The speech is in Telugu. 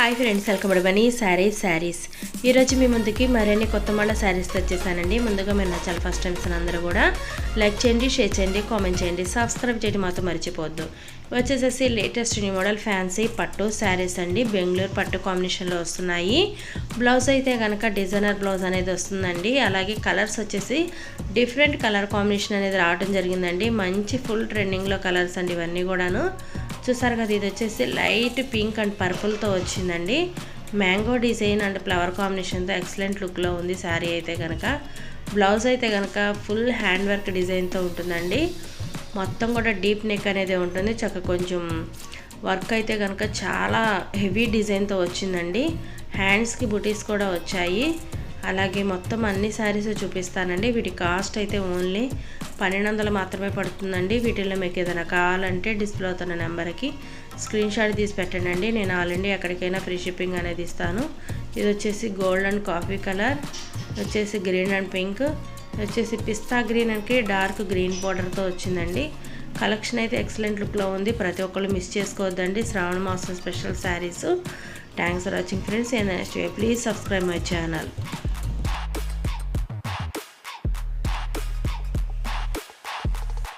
Hi friends welcome Bunny saris saris ఈరోజు మీ ముందుకి మరిన్ని కొత్త మళ్ళీ శారీస్ తెచ్చేసానండి. ముందుగా మీరు నచ్చాలి ఫస్ట్ టైమ్స్ అందరూ కూడా లైక్ చేయండి షేర్ చేయండి కామెంట్ చేయండి సబ్స్క్రైబ్ చేయడం మాత్రం మర్చిపోవద్దు. వచ్చేసేసి లేటెస్ట్ న్యూ మోడల్ ఫ్యాన్సీ పట్టు శారీస్ అండి. బెంగళూరు పట్టు కాంబినేషన్లో వస్తున్నాయి. బ్లౌజ్ అయితే కనుక డిజైనర్ బ్లౌజ్ అనేది వస్తుందండి. అలాగే కలర్స్ వచ్చేసి డిఫరెంట్ కలర్ కాంబినేషన్ అనేది రావడం జరిగిందండి. మంచి ఫుల్ ట్రెండింగ్లో కలర్స్ అండి ఇవన్నీ కూడాను. చూసారు కదా ఇది వచ్చేసి లైట్ పింక్ అండ్ పర్పుల్తో వచ్చిందండి. మ్యాంగో డిజైన్ అండ్ ఫ్లవర్ కాంబినేషన్తో ఎక్సలెంట్ లుక్లో ఉంది శారీ అయితే కనుక బ్లౌజ్ అయితే కనుక ఫుల్ హ్యాండ్ వర్క్ డిజైన్తో ఉంటుందండి. మొత్తం కూడా డీప్ నెక్ అనేది ఉంటుంది. చక్క కొంచెం వర్క్ అయితే కనుక చాలా హెవీ డిజైన్తో వచ్చిందండి. హ్యాండ్స్కి బుటీస్ కూడా వచ్చాయి. అలాగే మొత్తం అన్ని శారీస్ చూపిస్తానండి. వీటి కాస్ట్ అయితే ఓన్లీ పన్నెండు వందలు మాత్రమే పడుతుందండి. వీటిల్లో మీకు ఏదైనా కావాలంటే డిస్ప్లే అవుతున్న నెంబర్కి స్క్రీన్ షాట్ తీసి పెట్టండి నేను ఆల్రెడీ ఎక్కడికైనా ఫ్రీ షిప్పింగ్ అనేది ఇస్తాను. ఇది వచ్చేసి గోల్డ్ అండ్ కాఫీ కలర్ వచ్చేసి గ్రీన్ అండ్ పింక్ వచ్చేసి పిస్తా గ్రీన్ అంటే డార్క్ గ్రీన్ పౌడర్తో వచ్చిందండి. కలెక్షన్ అయితే ఎక్సలెంట్ లుక్లో ఉంది. ప్రతి ఒక్కళ్ళు మిస్ చేసుకోవద్దండి. శ్రావణ మాసం special saris. Thanks for watching friends. Next please subscribe my channel.